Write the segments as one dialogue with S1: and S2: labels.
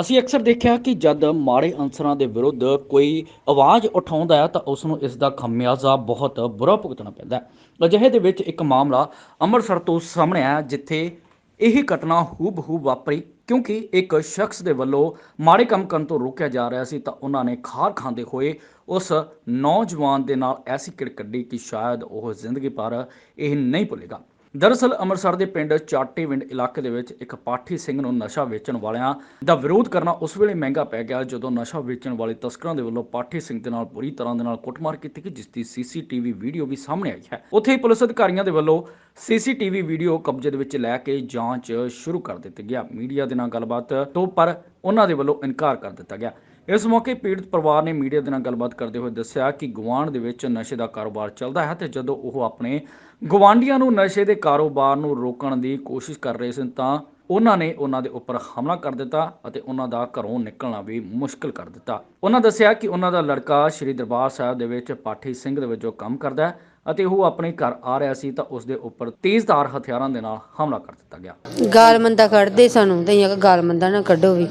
S1: ਅਸੀਂ ਅਕਸਰ ਦੇਖਿਆ ਕਿ ਜਦ ਮਾੜੇ ਅਨਸਰਾਂ ਦੇ ਵਿਰੁੱਧ ਕੋਈ ਆਵਾਜ਼ ਉਠਾਉਂਦਾ ਹੈ ਤਾਂ ਉਸ ਨੂੰ ਇਸ ਦਾ ਖਮਿਆਜ਼ਾ ਬਹੁਤ ਬੁਰਾ ਭੁਗਤਣਾ ਪੈਂਦਾ ਹੈ। ਅਜਿਹੇ ਦੇ ਵਿੱਚ ਇੱਕ ਮਾਮਲਾ ਅੰਮ੍ਰਿਤਸਰ ਤੋਂ ਸਾਹਮਣੇ ਆਇਆ ਜਿੱਥੇ ਇਹ ਘਟਨਾ ਹੂਬਹੂ ਵਾਪਰੀ। ਕਿਉਂਕਿ ਇੱਕ ਸ਼ਖਸ ਦੇ ਵੱਲੋਂ ਮਾੜੇ ਕੰਮ ਕਰਨ ਤੋਂ ਰੋਕਿਆ ਜਾ ਰਿਹਾ ਸੀ ਤਾਂ ਉਹਨਾਂ ਨੇ ਖਾਰ ਖਾਂਦੇ ਹੋਏ ਉਸ ਨੌਜਵਾਨ ਦੇ ਨਾਲ ਐਸੀ ਕਿੜ ਕੱਢੀ ਕਿ ਸ਼ਾਇਦ ਉਹ ਜ਼ਿੰਦਗੀ ਭਰ ਇਹ ਨਹੀਂ ਭੁੱਲੇਗਾ। ਦਰਅਸਲ ਅੰਮ੍ਰਿਤਸਰ ਦੇ ਪਿੰਡ ਚਾਟੀਵਿੰਡ ਇਲਾਕੇ ਦੇ ਵਿੱਚ ਇੱਕ ਪਾਠੀ ਸਿੰਘ ਨੂੰ ਨਸ਼ਾ ਵੇਚਣ ਵਾਲਿਆਂ ਦਾ ਵਿਰੋਧ ਕਰਨਾ ਉਸ ਵੇਲੇ ਮਹਿੰਗਾ ਪੈ ਗਿਆ, ਜਦੋਂ ਨਸ਼ਾ ਵੇਚਣ ਵਾਲੇ ਤਸਕਰਾਂ ਦੇ ਵੱਲੋਂ ਪਾਠੀ ਸਿੰਘ ਦੇ ਨਾਲ ਬੁਰੀ ਤਰ੍ਹਾਂ ਦੇ ਨਾਲ ਕੁੱਟਮਾਰ ਕੀਤੀ ਗਈ, ਜਿਸ ਦੀ ਸੀਸੀਟੀਵੀ ਵੀਡੀਓ ਵੀ ਸਾਹਮਣੇ ਆਈ ਹੈ। ਉੱਥੇ ਹੀ ਪੁਲਿਸ ਅਧਿਕਾਰੀਆਂ ਦੇ ਵੱਲੋਂ ਸੀਸੀਟੀਵੀ ਵੀਡੀਓ ਕਬਜ਼ੇ ਦੇ ਵਿੱਚ ਲੈ ਕੇ ਜਾਂਚ ਸ਼ੁਰੂ ਕਰ ਦਿੱਤੀ ਗਿਆ। ਮੀਡੀਆ ਦੇ ਨਾਲ ਗੱਲਬਾਤ ਤੋਂ ਪਰ ਉਹਨਾਂ ਦੇ ਵੱਲੋਂ ਇਨਕਾਰ ਕਰ ਦਿੱਤਾ ਗਿਆ। ਇਸ ਮੌਕੇ ਪੀੜਤ ਪਰਿਵਾਰ ਨੇ ਮੀਡੀਆ ਦੇ ਨਾਲ ਗੱਲਬਾਤ ਕਰਦੇ ਹੋਏ ਦੱਸਿਆ ਕਿ ਗੁਆਂਢ ਦੇ ਵਿੱਚ ਨਸ਼ੇ ਦਾ ਕਾਰੋਬਾਰ ਚੱਲਦਾ ਹੈ ਤੇ ਜਦੋਂ ਉਹ ਆਪਣੇ ਗਵਾਂਢੀਆਂ ਨੂੰ ਨਸ਼ੇ ਦੇ ਕਾਰੋਬਾਰ ਨੂੰ ਰੋਕਣ ਦੀ ਕੋਸ਼ਿਸ਼ ਕਰ ਰਹੇ ਸਨ ਤਾਂ ਉਹਨਾਂ ਨੇ ਉਹਨਾਂ ਦੇ ਉੱਪਰ ਹਮਲਾ ਕਰ ਦਿੱਤਾ ਅਤੇ ਉਹਨਾਂ ਦਾ ਘਰੋਂ ਨਿਕਲਣਾ ਵੀ ਮੁਸ਼ਕਲ ਕਰ ਦਿੱਤਾ। ਉਹਨਾਂ ਦੱਸਿਆ ਕਿ ਉਹਨਾਂ ਦਾ ਲੜਕਾ ਸ੍ਰੀ ਦਰਬਾਰ ਸਾਹਿਬ ਦੇ ਵਿੱਚ ਪਾਠੀ ਸਿੰਘ ਦੇ ਵਜੋਂ ਕੰਮ ਕਰਦਾ ਹੈ ਅਤੇ ਉਹ ਆਪਣੇ ਘਰ ਆ ਰਿਹਾ ਸੀ ਤਾਂ ਉਸ ਦੇ ਉੱਪਰ ਤੇਜ਼ਧਾਰ ਹਥਿਆਰਾਂ ਦੇ ਨਾਲ ਹਮਲਾ ਕਰ ਦਿੱਤਾ ਗਿਆ।
S2: ਗਾਲ ਮੰਦਾ ਕੱਢਦੇ ਸਾਨੂੰ ਦਈਆਂ ਕਿ ਗਾਲ ਮੰਦਾ ਨਾ ਕੱਢੋ ਵੀ।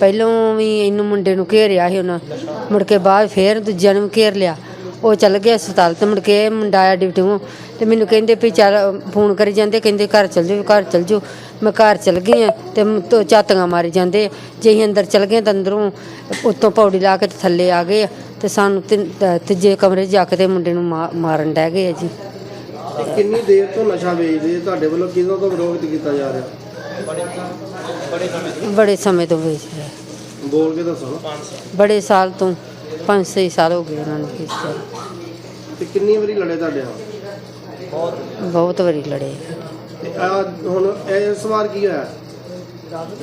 S2: ਪਹਿਲੋਂ ਵੀ ਇਹਨੂੰ ਮੁੰਡੇ ਨੂੰ ਘੇਰਿਆ ਸੀ ਉਹਨਾਂ, ਮੁੜ ਕੇ ਬਾਅਦ ਫੇਰ ਦੂਜਿਆਂ ਨੂੰ ਘੇਰ ਲਿਆ। ਉਹ ਚੱਲ ਗਿਆ ਹਸਪਤਾਲ ਤੇ ਮੁੜ ਕੇ ਇਹ ਮੁੰਡਾ ਆਇਆ ਡਿਊਟੀੋਂ ਤੇ। ਮੈਨੂੰ ਕਹਿੰਦੇ ਵੀ ਚੱਲ ਫੋਨ ਕਰੀ ਜਾਂਦੇ ਕਹਿੰਦੇ ਘਰ ਚੱਲ ਜਾਓ ਘਰ ਚੱਲ ਜਾਓ। ਮੈਂ ਘਰ ਚੱਲ ਗਈ ਆ ਤੇ ਮ- ਤੋਂ ਝਾਤੀਆਂ ਮਾਰੀ ਜਾਂਦੇ। ਜੇ ਅਸੀਂ ਅੰਦਰ ਚੱਲ ਗਏ ਤਾਂ ਅੰਦਰੋਂ ਉੱਤੋਂ ਪੌੜੀ ਲਾ ਕੇ ਤੇ ਥੱਲੇ ਆ ਗਏ ਆ। ਤੇ ਸਾਨੂੰ ਤਿੰਨ- ਤ- ਤੀਜੇ ਕਮਰੇ 'ਚ ਜਾ ਕੇ ਤੇ ਮੁੰਡੇ ਨੂੰ ਮਾ- ਮਾਰਨ ਡਹਿ ਗਏ ਆ ਜੀ।
S3: ਕਿੰਨੀ ਦੇਰ ਤੋਂ ਨਸ਼ਾ ਵੇਚਦੇ ਤੁਹਾਡੇ ਵੱਲੋਂ? ਕਿਦੋਂ ਤੋਂ ਵਿਰੋਧ ਕੀਤਾ ਜਾ ਰਿਹਾ?
S2: ਬੜੇ ਸਮੇਂ ਤੋਂ ਵੇਚ ਰਿਹਾ
S3: ਬੋਲ ਕੇ ਦੱਸੋ।
S2: ਬੜੇ ਸਾਲ ਤੋਂ। 5-6 ਸਾਲ ਹੋ ਗਏ ਉਹਨਾਂ ਨੂੰ ਵੇਚਿਆ
S3: ਤੇ ਕਿੰਨੀ ਵਾਰੀ ਲੜੇ ਤੁਹਾਡੇ ਨਾਲ?
S2: ਬਹੁਤ ਵਾਰੀ ਲੜੇ।
S3: ਤੇ ਆ ਹੁਣ ਇਸ ਵਾਰ ਕੀ ਹੋਇਆ?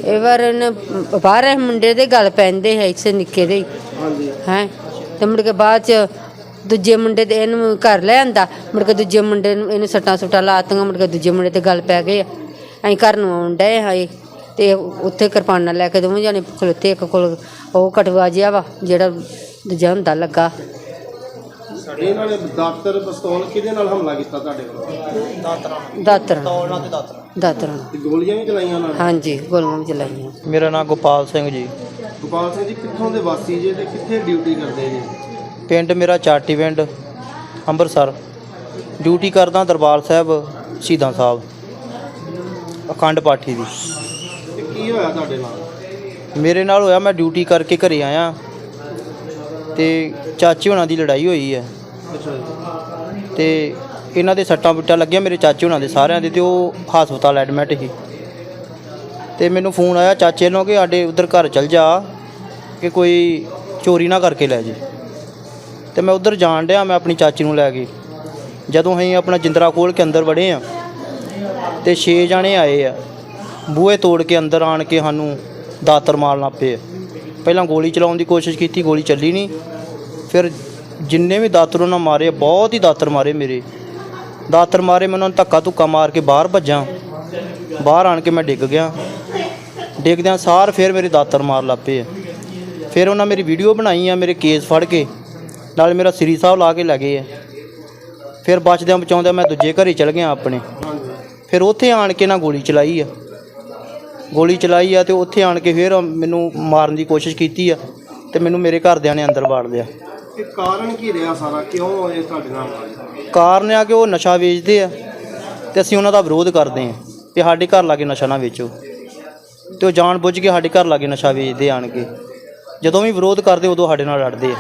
S2: ਇਹ ਵਾਰ ਇਹਨੇ ਬਾਹਰ ਮੁੰਡੇ ਦੇ ਗੱਲ ਪੈਂਦੇ ਹੈ ਇਸੇ ਨਿੱਕੇ ਦੇ।
S3: ਹਾਂਜੀ।
S2: ਹੈ? ਤੇ ਮੁੜ ਕੇ ਬਾਅਦ ਚ ਦੂਜੇ ਮੁੰਡੇ ਦੇ ਇਹਨੂੰ ਘਰ ਲੈ ਆਂਦਾ। ਮੁੜ ਕੇ ਦੂਜੇ ਮੁੰਡੇ ਨੂੰ ਇਹਨੂੰ ਸੱਟਾਂ ਸੁੱਟਾਂ ਲਾਤੀਆਂ ਮੁੜ ਕੇ ਦੂਜੇ ਮੁੰਡੇ ਤੇ ਗੱਲ ਪੈ ਗਏ ਅਸੀਂ ਘਰ ਨੂੰ ਆਉਣ ਡਏ ਹਾਏ। ਤੇ ਉੱਥੇ ਕਿਰਪਾਨਾਂ ਲੈ ਕੇ ਦੋਵੇਂ ਜਾਣੇ ਖਲੋਤੇ ਇੱਕ ਕੋਲ ਉਹ ਕਟਵਾ ਜਿਹਾ ਵਾ ਜਿਹੜਾ ਦੂਜਾ ਹੁੰਦਾ ਲੱਗਾ।
S3: ਇਹਨਾਂ ਨੇ ਦਾਤਰ ਪਿਸਤੌਲ ਕਿਹਦੇ ਨਾਲ ਹਮਲਾ ਕੀਤਾ ਤੁਹਾਡੇ ਵੱਲੋਂ
S2: ਦਾਤਰਾਂ ਦਾਤਰਾਂ
S3: ਤੇ ਗੋਲੀਆਂ ਵੀ ਚਲਾਈਆਂ ਉਹਨਾਂ ਨੇ?
S2: ਹਾਂਜੀ ਗੋਲੀਆਂ ਵੀ ਚਲਾਈਆਂ।
S4: ਮੇਰਾ ਨਾਮ ਗੋਪਾਲ ਸਿੰਘ ਜੀ।
S3: ਗੋਪਾਲ ਸਿੰਘ ਜੀ ਕਿੱਥੋਂ ਦੇ ਵਾਸੀ ਜੇ ਤੇ ਕਿੱਥੇ ਡਿਊਟੀ ਕਰਦੇ ਜੀ?
S4: ਪਿੰਡ ਮੇਰਾ ਚਾਟੀਵਿੰਡ ਅੰਮ੍ਰਿਤਸਰ ਡਿਊਟੀ ਕਰਦਾ ਦਰਬਾਰ ਸਾਹਿਬ ਸ਼ਹੀਦਾਂ ਸਾਹਿਬ। ਅਖੰਡ ਪਾਠੀ ਦੀ।
S3: ਤੇ ਕੀ ਹੋਇਆ ਤੁਹਾਡੇ ਨਾਲ?
S4: ਮੇਰੇ ਨਾਲ ਹੋਇਆ ਮੈਂ ਡਿਊਟੀ ਕਰਕੇ ਘਰੇ ਆਇਆ। ਤੇ ਚਾਚੇ ਹੋਣਾ ਦੀ ਲੜਾਈ ਹੋਈ ਹੈ। ਤੇ ਇਹਨਾਂ ਦੇ ਸੱਟਾਂ ਬੁੱਟਾਂ ਲੱਗੀਆਂ ਮੇਰੇ ਚਾਚੇ ਹੋਣਾ ਦੇ ਸਾਰਿਆਂ ਦੇ ਤੇ ਉਹ ਹਸਪਤਾਲ ਐਡਮਿਟ ਸੀ। ਤੇ ਮੈਨੂੰ ਫੋਨ ਆਇਆ ਚਾਚੇ ਨੂੰ ਕਿ ਸਾਡੇ ਉਧਰ ਘਰ ਚਲ ਜਾ ਕਿ ਕੋਈ ਚੋਰੀ ਨਾ ਕਰਕੇ ਲੈ ਜੇ। ਤੇ ਮੈਂ ਉਧਰ ਜਾਣ ਡਿਆ ਮੈਂ ਆਪਣੀ ਚਾਚੀ ਨੂੰ ਲੈ ਕੇ। ਜਦੋਂ ਅਸੀਂ ਆਪਣਾ ਜਿੰਦਰਾ ਖੋਲ ਕੇ ਅੰਦਰ ਵੜੇ ਆ ਤੇ 6 ਜਾਣੇ ਆਏ ਆ। ਬੂਹੇ ਤੋੜ ਕੇ ਅੰਦਰ ਆਣ ਕੇ ਸਾਨੂੰ ਦਾਤਰ ਮਾਰਨ ਲੱਗ ਪਏ ਪਹਿਲਾਂ ਗੋਲੀ ਚਲਾਉਣ ਦੀ ਕੋਸ਼ਿਸ਼ ਕੀਤੀ, ਗੋਲੀ ਚੱਲੀ ਨਹੀਂ। ਫਿਰ ਜਿੰਨੇ ਵੀ ਦਾਤਰ ਉਹਨਾਂ ਮਾਰੇ, ਬਹੁਤ ਹੀ ਦਾਤਰ ਮਾਰੇ ਮੇਰੇ। ਦਾਤਰ ਮਾਰੇ, ਮੈਂ ਉਹਨਾਂ ਨੂੰ ਧੱਕਾ ਧੁੱਕਾ ਮਾਰ ਕੇ ਬਾਹਰ ਭੱਜਾਂ। ਬਾਹਰ ਆਣ ਕੇ ਮੈਂ ਡਿੱਗ ਗਿਆ। ਡਿੱਗਦਿਆਂ ਸਾਰ ਫਿਰ ਮੇਰੇ ਦਾਤਰ ਮਾਰ ਲੱਗ ਪਏ ਫਿਰ ਉਹਨਾਂ ਮੇਰੀ ਵੀਡੀਓ ਬਣਾਈ ਆ, ਮੇਰੇ ਕੇਸ ਫੜ ਕੇ। ਨਾਲ ਮੇਰਾ ਸ੍ਰੀ ਸਾਹਿਬ ਲਾ ਕੇ ਲੈ ਗਏ ਆ। ਫਿਰ ਬਚਦਿਆਂ ਬਚਾਉਂਦਿਆਂ ਮੈਂ ਦੂਜੇ ਘਰੇ ਚਲ ਗਿਆ ਆਪਣੇ। ਫਿਰ ਉੱਥੇ ਆਣ ਕੇ ਨਾ ਗੋਲੀ ਚਲਾਈ ਆ। ਗੋਲੀ ਚਲਾਈ ਆ ਤੇ ਉੱਥੇ ਆਣ ਕੇ ਫਿਰ ਮੈਨੂੰ ਮਾਰਨ ਦੀ ਕੋਸ਼ਿਸ਼ ਕੀਤੀ ਆ ਤੇ ਮੈਨੂੰ ਮੇਰੇ ਘਰਦਿਆਂ ਨੇ ਅੰਦਰ ਵਾੜ ਲਿਆ।
S3: ਇਹ ਕਾਰਨ ਕੀ ਰਿਹਾ ਸਾਰਾ? ਕਿਉਂ ਇਹ ਤੁਹਾਡੇ ਨਾਲ ਹੋਇਆ
S4: ਕਾਰਨ ਆ ਕਿ ਉਹ ਨਸ਼ਾ ਵੇਚਦੇ ਆ ਤੇ ਅਸੀਂ ਉਹਨਾਂ ਦਾ ਵਿਰੋਧ ਕਰਦੇ ਆ ਕਿ ਸਾਡੇ ਘਰ ਲਾਗੇ ਨਸ਼ਾ ਨਾ ਵੇਚੋ। ਤੇ ਉਹ ਜਾਣ ਬੁੱਝ ਕੇ ਸਾਡੇ ਘਰ ਲਾਗੇ ਨਸ਼ਾ ਵੇਚਦੇ ਆਣ ਕੇ। ਜਦੋਂ ਵੀ ਵਿਰੋਧ ਕਰਦੇ ਉਦੋਂ ਸਾਡੇ ਨਾਲ ਲੜਦੇ ਆ।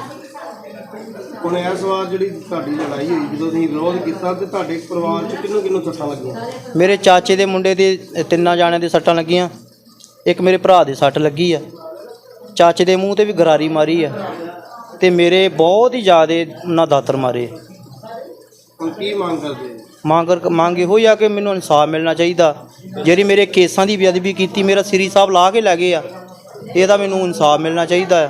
S3: ਹੁਣ ਇਸ ਵਾਰ ਜਿਹੜੀ ਤੁਹਾਡੀ ਲੜਾਈ ਹੋਈ ਜਦੋਂ ਤੁਸੀਂ ਵਿਰੋਧ ਕੀਤਾ ਤੇ ਤੁਹਾਡੇ ਪਰਿਵਾਰ ਚ ਕਿੰਨੂੰ ਕਿੰਨੂੰ ਸੱਟਾਂ ਲੱਗੀਆਂ?
S4: ਮੇਰੇ ਚਾਚੇ ਦੇ ਮੁੰਡੇ ਦੇ ਤਿੰਨਾਂ ਜਾਣਿਆਂ ਦੇ ਸੱਟਾਂ ਲੱਗੀਆਂ। ਇੱਕ ਮੇਰੇ ਭਰਾ ਦੇ ਸੱਟ ਲੱਗੀ ਆ। ਚਾਚੇ ਦੇ ਮੂੰਹ ਤੇ ਵੀ ਗਰਾਰੀ ਮਾਰੀ ਆ ਤੇ ਮੇਰੇ ਬਹੁਤ ਹੀ ਜ਼ਿਆਦੇ ਉਹਨਾਂ ਦਾਤਰ ਮਾਰੇ
S3: ਹੁਣ ਕੀ ਮੰਗ ਕਰਦੇ?
S4: ਮੰਗ ਮੰਗ ਇਹੋ ਹੀ ਆ ਕਿ ਮੈਨੂੰ ਇਨਸਾਫ ਮਿਲਣਾ ਚਾਹੀਦਾ। ਜਿਹੜੀ ਮੇਰੇ ਕੇਸਾਂ ਦੀ ਬੇਅਦਬੀ ਕੀਤੀ ਮੇਰਾ ਸ੍ਰੀ ਸਾਹਿਬ ਲਾ ਕੇ ਲੈ ਗਏ ਆ ਇਹਦਾ ਮੈਨੂੰ ਇਨਸਾਫ ਮਿਲਣਾ ਚਾਹੀਦਾ ਆ।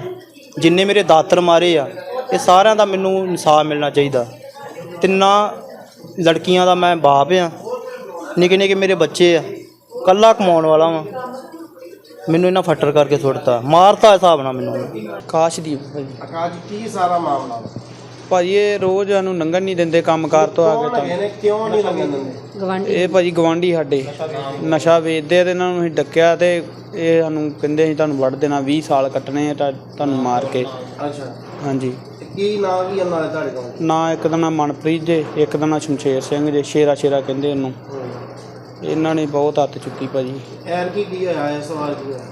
S4: ਜਿੰਨੇ ਮੇਰੇ ਦਾਤਰ ਮਾਰੇ ਆ ਇਹ ਸਾਰਿਆਂ ਦਾ ਮੈਨੂੰ ਇਨਸਾਫ ਮਿਲਣਾ ਚਾਹੀਦਾ। ਤਿੰਨਾਂ ਲੜਕੀਆਂ ਦਾ ਮੈਂ ਬਾਪ ਆ। ਨਿੱਕੇ ਨਿੱਕੇ ਮੇਰੇ ਬੱਚੇ ਆ। ਕੱਲਾ ਕਮਾਉਣ ਵਾਲਾ ਵਾਂ। ਮੈਨੂੰ ਇਹਨਾਂ ਫੱਟਰ ਕਰਕੇ ਸੁੱਟਤਾ। ਮਾਰਤਾ ਹਿਸਾਬ ਨਾਲ ਮੈਨੂੰ। ਕਾਸ਼ਦੀਪ ਭਾਈ
S3: ਆਕਾਸ਼ ਕੀ ਸਾਰਾ ਮਾਮਲਾ?
S5: ਭਾਜੀ ਇਹ ਰੋਜ਼ ਸਾਨੂੰ ਲੰਘਣ ਨਹੀਂ ਦਿੰਦੇ ਕੰਮਕਾਰ ਤੋਂ ਆ ਕੇ ਤਾਂ।
S3: ਨੇ? ਕਿਉਂ ਨਹੀਂ ਲੰਘਣ ਦਿੰਦੇ?
S2: ਗਵਾਂਢੀ।
S5: ਇਹ ਭਾਜੀ ਗਵਾਂਢੀ ਸਾਡੇ। ਨਸ਼ਾ ਵੇਚਦੇ ਆ ਤੇ ਇਹਨਾਂ ਨੂੰ ਅਸੀਂ ਡੱਕਿਆ ਤੇ ਇਹ ਸਾਨੂੰ ਕਹਿੰਦੇ ਅਸੀਂ ਤੁਹਾਨੂੰ ਵੱਢ ਦੇਣਾ 20 ਸਾਲ ਕੱਟਣੇ ਆ ਤਾਂ ਤੁਹਾਨੂੰ ਮਾਰ ਕੇ।
S3: ਅੱਛਾ।
S5: ਹਾਂਜੀ।
S3: ਤੇ ਕੀ ਨਾਂ ਕੀ ਇਹਨਾਂ ਦੇ ਤੁਹਾਡੇ ਕੋਲ?
S5: ਨਾ ਇੱਕ ਦਾ ਨਾਂ ਮਨਪ੍ਰੀਤ ਜੇ ਇੱਕ ਦਾ ਨਾਂ ਸ਼ਮਸ਼ੇਰ ਸਿੰਘ ਜੇ ਸ਼ੇਰਾ ਸ਼ੇਰਾ ਕਹਿੰਦੇ ਇਹਨੂੰ ਇਹਨਾਂ ਨੇ ਬਹੁਤ ਹੱਥ ਚੁੱਕੀ ਭਾਜੀ।
S3: ਐਰ ਕੀ ਕੀ ਹੋਇਆ ਇਸ ਵਾਰ ਕੀ ਹੋਇਆ?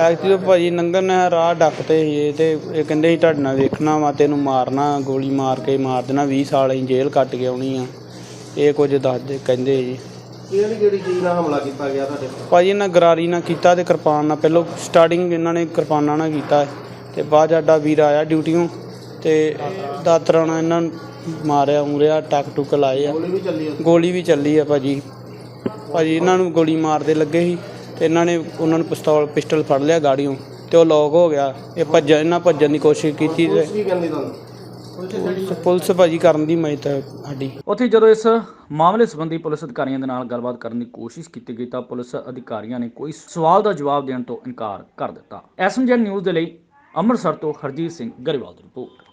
S5: ਐਕਚੁਅਲੀ ਭਾਜੀ ਨੰਗਨ ਨੇ ਰਾਹ ਡੱਕਤੇ ਸੀ ਇਹ ਤੇ ਇਹ ਕਹਿੰਦੇ ਸੀ ਤੁਹਾਡੇ ਨਾਲ ਵੇਖਣਾ ਵਾ ਤੈਨੂੰ ਮਾਰਨਾ ਗੋਲੀ ਮਾਰ ਕੇ ਮਾਰ ਦੇਣਾ 20 ਸਾਲ ਅਸੀਂ ਜੇਲ੍ਹ ਕੱਟ ਕੇ ਆਉਣੀ ਆ। ਇਹ ਕੁਝ ਦੱਸਦੇ ਕਹਿੰਦੇ ਜੀ
S3: ਕਿਹੜੀ ਕਿਹੜੀ ਚੀਜ਼ ਨਾਲ ਹਮਲਾ ਕੀਤਾ ਗਿਆ ਤੁਹਾਡੇ ਤੇ
S5: ਭਾਜੀ ਇਹਨਾਂ ਗਰਾਰੀ ਨਾਲ ਕੀਤਾ ਤੇ ਕਿਰਪਾਨ ਨਾਲ ਪਹਿਲਾਂ ਸਟਾਰਟਿੰਗ ਇਹਨਾਂ ਨੇ ਕਿਰਪਾਨਾਂ ਨਾਲ ਕੀਤਾ ਤੇ ਬਾਅਦ 'ਚ ਸਾਡਾ ਵੀਰ ਆਇਆ ਡਿਊਟੀਓਂ ਤੇ ਦਾਤਰਾਂ ਨਾਲ ਇਹਨਾਂ ਨੂੰ ਮਾਰਿਆ ਉਮਰਿਆ ਟੱਕ ਟੁੱਕ ਲਾਏ ਆ।
S3: ਗੋਲੀ ਵੀ ਚੱਲੀ ਉੱਥੇ।
S5: ਗੋਲੀ ਵੀ ਚੱਲੀ ਆ ਭਾਜੀ। ਭਾਜੀ ਇਹਨਾਂ ਨੂੰ ਗੋਲੀ ਮਾਰਦੇ ਲੱਗੇ ਸੀ ਤੇ ਇਹਨਾਂ ਨੇ ਉਹਨਾਂ ਨੂੰ ਪਿਸਤੌਲ ਪਿਸਟਲ ਫੜ ਲਿਆ ਗਾੜੀਆਂ ਤੇ ਉਹ ਲੋਕ ਹੋ ਗਿਆ। ਇਹ ਭੱਜ ਇਹਨਾਂ ਭੱਜਣ ਦੀ ਕੋਸ਼ਿਸ਼ ਕੀਤੀ ਤੇ
S3: ਪੁਲਿਸ ਕੀ ਕਹਿੰਦੀ ਤੁਹਾਨੂੰ?
S5: ਪੁਲਿਸ ਭਾਜੀ ਕਰਨ ਦੀ ਮੈਂ ਤਾਂ ਸਾਡੀ।
S1: ਉੱਥੇ ਜਦੋਂ ਇਸ ਮਾਮਲੇ ਸੰਬੰਧੀ ਪੁਲਿਸ ਅਧਿਕਾਰੀਆਂ ਦੇ ਨਾਲ ਗੱਲਬਾਤ ਕਰਨ ਦੀ ਕੋਸ਼ਿਸ਼ ਕੀਤੀ ਗਈ ਤਾਂ ਪੁਲਿਸ ਅਧਿਕਾਰੀਆਂ ਨੇ ਕੋਈ ਸਵਾਲ ਦਾ ਜਵਾਬ ਦੇਣ ਤੋਂ ਇਨਕਾਰ ਕਰ ਦਿੱਤਾ। ਐਸਐਮਜੀ ਨਿਊਜ਼ ਦੇ ਲਈ ਅੰਮ੍ਰਿਤਸਰ ਤੋਂ ਹਰਜੀਤ ਸਿੰਘ ਗਰੇਵਾਲ ਦੀ ਰਿਪੋਰਟ।